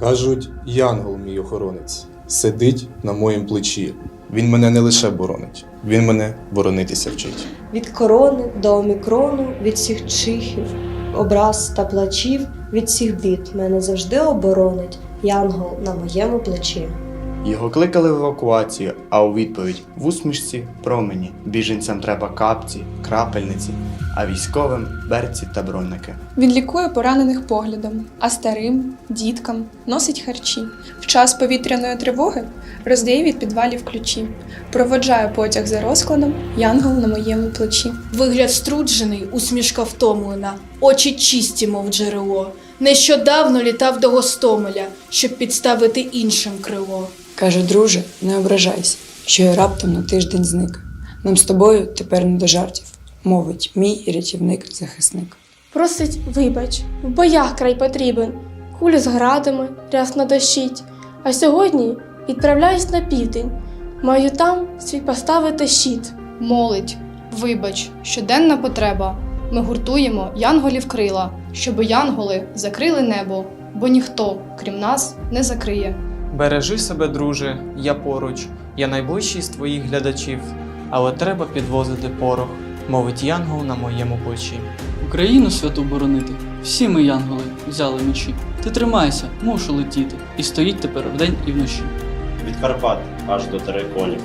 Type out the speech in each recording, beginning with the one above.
Кажуть, янгол мій охоронець сидить на моїм плечі. Він мене не лише боронить, він мене боронитися вчить. Від корони до омікрону, від всіх чихів, образ та плачів, від всіх бід мене завжди оборонить янгол на моєму плечі. Його кликали в евакуацію, а у відповідь в усмішці промені. Біженцям треба капці, крапельниці, а військовим берці та бронники. Він лікує поранених поглядом, а старим, діткам носить харчі. В час повітряної тривоги роздає від підвалів ключі. Проводжає потяг за розкладом, янгол на моєму плечі. Вигляд струджений, усмішка втомлена, очі чисті, мов джерело. Нещодавно літав до Гостомеля, щоб підставити іншим крило. Каже, друже, не ображайся, що я раптом на тиждень зник. Нам з тобою тепер не до жартів, мовить мій рятівник-захисник. Просить, вибач, в боях край потрібен. Кулі з градами рясно дощить. А сьогодні відправляюсь на південь. Маю там свій поставити щит. Молить, вибач, щоденна потреба. Ми гуртуємо янголів крила, щоби янголи закрили небо, бо ніхто, крім нас, не закриє. Бережи себе, друже, я поруч, я найближчий з твоїх глядачів, але треба підвозити порох, мовить янгол на моєму плечі. Україну святу боронити. Всі ми, янголи, взяли мечі. Ти тримайся, мушу летіти. І стоїть тепер вдень і вночі. від Карпат аж до Тереконів,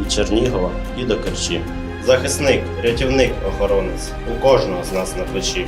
від Чернігова і до Керчі. Захисник, рятівник, охоронець у кожного з нас на плечі.